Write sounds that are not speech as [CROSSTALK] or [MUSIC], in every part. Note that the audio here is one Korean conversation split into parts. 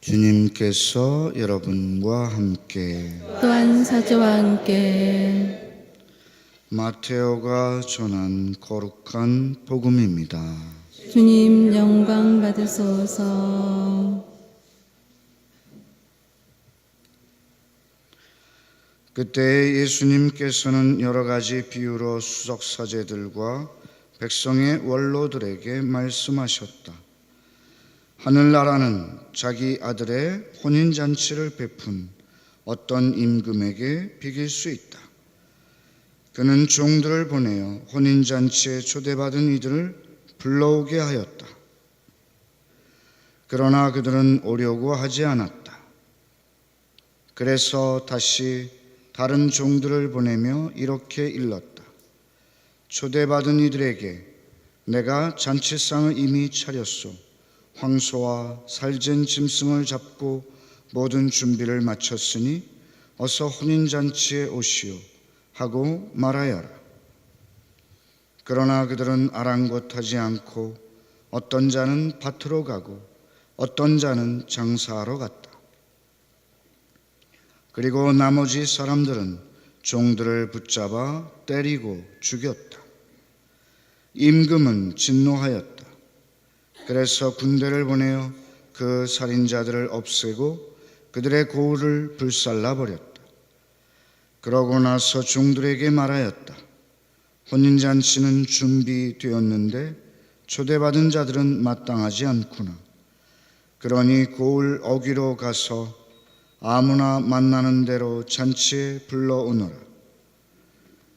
주님께서 여러분과 함께 또한 사자와 함께 마테오가 전한 거룩한 복음입니다. 주님 영광 받으소서 그때 예수님께서는 여러 가지 비유로 수석 사제들과 백성의 원로들에게 말씀하셨다. 하늘나라는 자기 아들의 혼인 잔치를 베푼 어떤 임금에게 비길 수 있다. 그는 종들을 보내어 혼인 잔치에 초대받은 이들을 불러오게 하였다. 그러나 그들은 오려고 하지 않았다. 그래서 다시 다른 종들을 보내며 이렇게 일렀다. 초대받은 이들에게 내가 잔치상을 이미 차렸소. 황소와 살진 짐승을 잡고 모든 준비를 마쳤으니 어서 혼인잔치에 오시오 하고 말하여라. 그러나 그들은 아랑곳하지 않고 어떤 자는 밭으로 가고 어떤 자는 장사하러 갔다. 그리고 나머지 사람들은 종들을 붙잡아 때리고 죽였다. 임금은 진노하였다. 그래서 군대를 보내어 그 살인자들을 없애고 그들의 고을을 불살라 버렸다. 그러고 나서 종들에게 말하였다. 혼인잔치는 준비되었는데 초대받은 자들은 마땅하지 않구나. 그러니 고을 어기로 가서 아무나 만나는 대로 잔치에 불러오너라.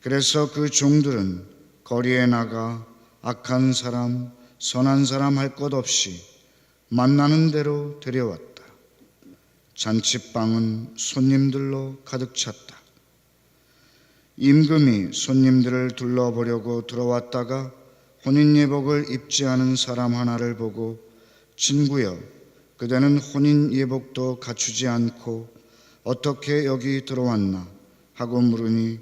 그래서 그 종들은 거리에 나가 악한 사람, 선한 사람 할 것 없이 만나는 대로 데려왔다. 잔치방은 손님들로 가득 찼다. 임금이 손님들을 둘러보려고 들어왔다가 혼인 예복을 입지 않은 사람 하나를 보고 친구여 그대는 혼인 예복도 갖추지 않고 어떻게 여기 들어왔나 하고 물으니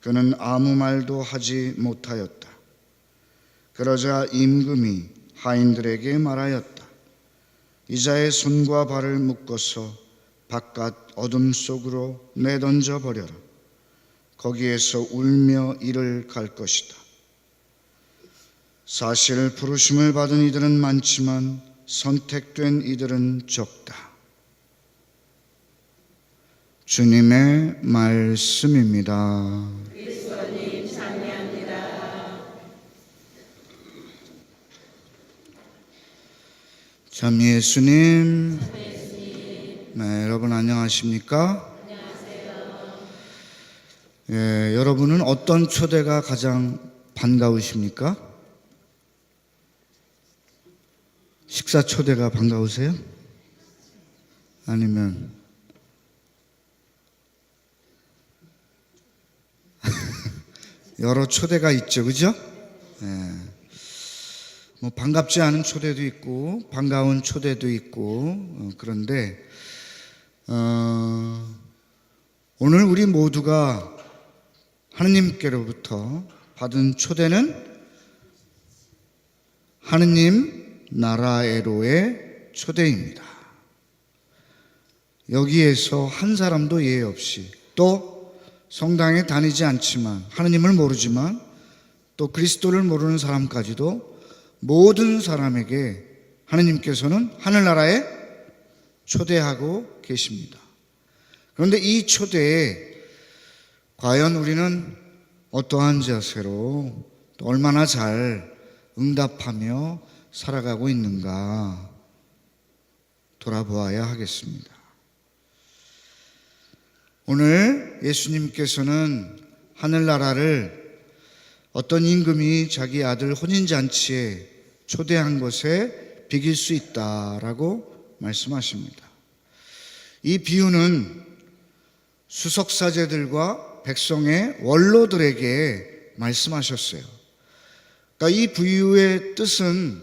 그는 아무 말도 하지 못하였다. 그러자 임금이 하인들에게 말하였다. 이자의 손과 발을 묶어서 바깥 어둠 속으로 내던져 버려라. 거기에서 울며 이를 갈 것이다. 사실 부르심을 받은 이들은 많지만 선택된 이들은 적다. 주님의 말씀입니다. 참 예수님. 네, 여러분 안녕하십니까? 예, 여러분은 어떤 초대가 가장 반가우십니까? 식사 초대가 반가우세요? 아니면 [LAUGHS] 여러 초대가 있죠, 그죠? 예. 뭐 반갑지 않은 초대도 있고 반가운 초대도 있고 어, 그런데 어, 오늘 우리 모두가 하느님께로부터 받은 초대는 하느님 나라에로의 초대입니다. 여기에서 한 사람도 예외 없이 또 성당에 다니지 않지만 하느님을 모르지만 또 그리스도를 모르는 사람까지도 모든 사람에게 하느님께서는 하늘나라에 초대하고 계십니다. 그런데 이 초대에 과연 우리는 어떠한 자세로 또 얼마나 잘 응답하며 살아가고 있는가 돌아보아야 하겠습니다. 오늘 예수님께서는 하늘나라를 어떤 임금이 자기 아들 혼인잔치에 초대한 것에 비길 수 있다라고 말씀하십니다. 이 비유는 수석사제들과 백성의 원로들에게 말씀하셨어요. 그러니까 이 비유의 뜻은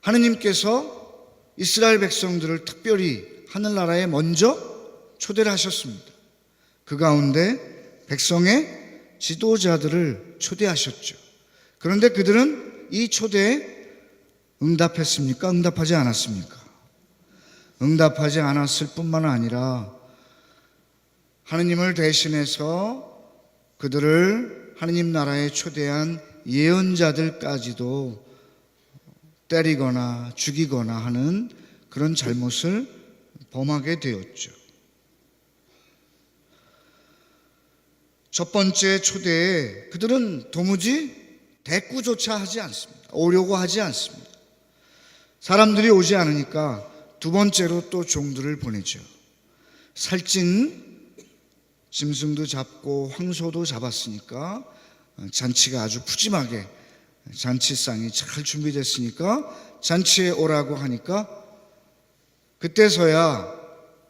하느님께서 이스라엘 백성들을 특별히 하늘나라에 먼저 초대를 하셨습니다. 그 가운데 백성의 지도자들을 초대하셨죠. 그런데 그들은 이 초대에 응답했습니까? 응답하지 않았습니까? 응답하지 않았을 뿐만 아니라 하느님을 대신해서 그들을 하느님 나라에 초대한 예언자들까지도 때리거나 죽이거나 하는 그런 잘못을 범하게 되었죠. 첫 번째 초대에 그들은 도무지 대꾸조차 하지 않습니다. 오려고 하지 않습니다. 사람들이 오지 않으니까 두 번째로 또 종들을 보내죠. 살찐 짐승도 잡고 황소도 잡았으니까 잔치가 아주 푸짐하게 잔치상이 잘 준비됐으니까 잔치에 오라고 하니까 그때서야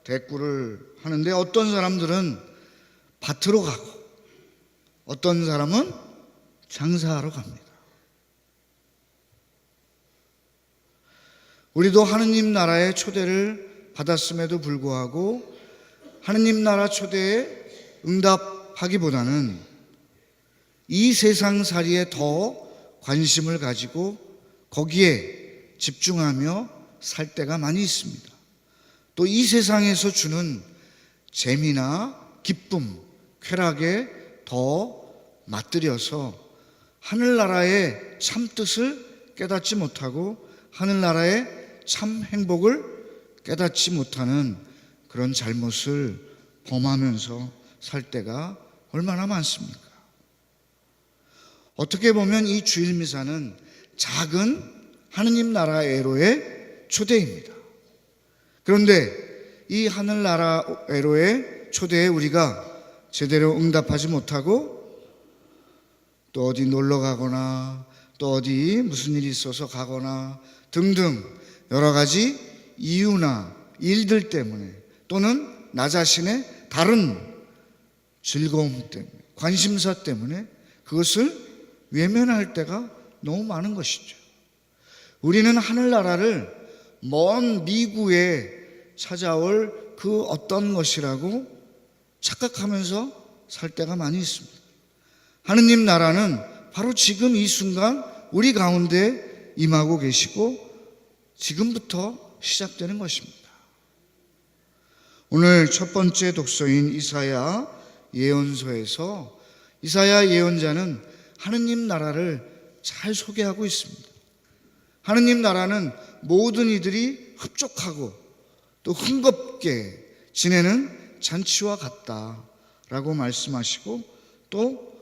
대꾸를 하는데 어떤 사람들은 밭으로 가고 어떤 사람은 장사하러 갑니다. 우리도 하느님 나라의 초대를 받았음에도 불구하고 하느님 나라 초대에 응답하기보다는 이 세상 살이에 더 관심을 가지고 거기에 집중하며 살 때가 많이 있습니다. 또 이 세상에서 주는 재미나 기쁨, 쾌락에 더 맞들여서 하늘나라의 참 뜻을 깨닫지 못하고 하늘나라의 참 행복을 깨닫지 못하는 그런 잘못을 범하면서 살 때가 얼마나 많습니까? 어떻게 보면 이 주일 미사는 작은 하느님 나라 애로의 초대입니다. 그런데 이 하늘나라 애로의 초대에 우리가 제대로 응답하지 못하고 또 어디 놀러 가거나 또 어디 무슨 일이 있어서 가거나 등등 여러 가지 이유나 일들 때문에 또는 나 자신의 다른 즐거움 때문에 관심사 때문에 그것을 외면할 때가 너무 많은 것이죠. 우리는 하늘나라를 먼 미국에 찾아올 그 어떤 것이라고 착각하면서 살 때가 많이 있습니다. 하느님 나라는 바로 지금 이 순간 우리 가운데 임하고 계시고 지금부터 시작되는 것입니다. 오늘 첫 번째 독서인 이사야 예언서에서 이사야 예언자는 하느님 나라를 잘 소개하고 있습니다. 하느님 나라는 모든 이들이 흡족하고 또 흥겁게 지내는 잔치와 같다라고 말씀하시고 또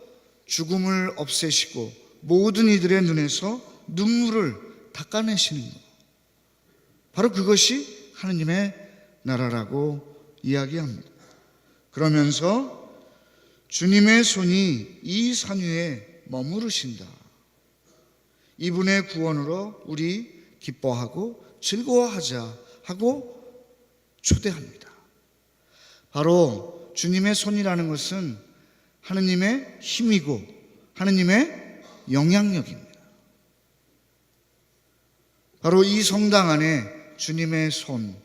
죽음을 없애시고 모든 이들의 눈에서 눈물을 닦아내시는 것. 바로 그것이 하느님의 나라라고 이야기합니다. 그러면서 주님의 손이 이 산 위에 머무르신다. 이분의 구원으로 우리 기뻐하고 즐거워하자 하고 초대합니다. 바로 주님의 손이라는 것은 하느님의 힘이고 하느님의 영향력입니다. 바로 이 성당 안에 주님의 손,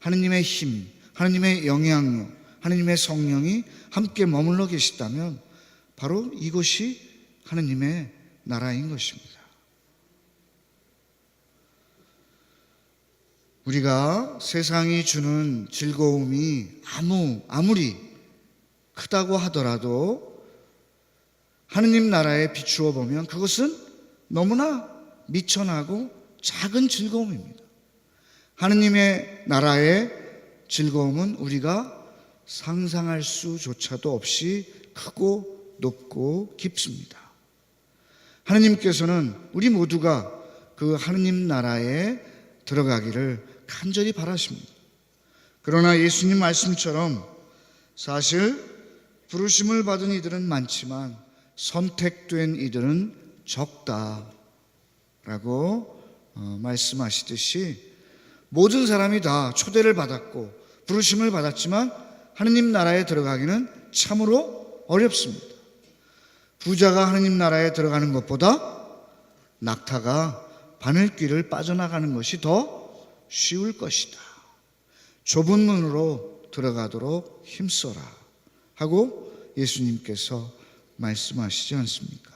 하느님의 힘, 하느님의 영향력, 하느님의 성령이 함께 머물러 계시다면 바로 이것이 하느님의 나라인 것입니다. 우리가 세상이 주는 즐거움이 아무 아무리 크다고 하더라도 하느님 나라에 비추어 보면 그것은 너무나 미천하고 작은 즐거움입니다. 하느님의 나라의 즐거움은 우리가 상상할 수조차도 없이 크고 높고 깊습니다. 하느님께서는 우리 모두가 그 하느님 나라에 들어가기를 간절히 바라십니다. 그러나 예수님 말씀처럼 사실 부르심을 받은 이들은 많지만 선택된 이들은 적다라고 어, 말씀하시듯이 모든 사람이 다 초대를 받았고 부르심을 받았지만 하느님 나라에 들어가기는 참으로 어렵습니다. 부자가 하느님 나라에 들어가는 것보다 낙타가 바늘길을 빠져나가는 것이 더 쉬울 것이다. 좁은 문으로 들어가도록 힘써라 하고 예수님께서 말씀하시지 않습니까?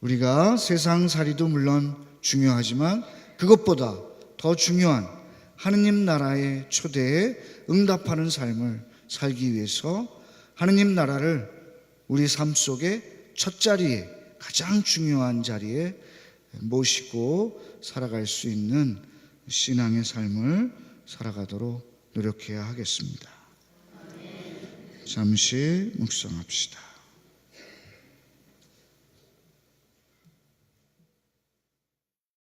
우리가 세상 살이도 물론 중요하지만 그것보다 더 중요한 하느님 나라의 초대에 응답하는 삶을 살기 위해서 하느님 나라를 우리 삶 속에 첫 자리에 가장 중요한 자리에 모시고 살아갈 수 있는 신앙의 삶을 살아가도록 노력해야 하겠습니다. 잠시 묵상합시다.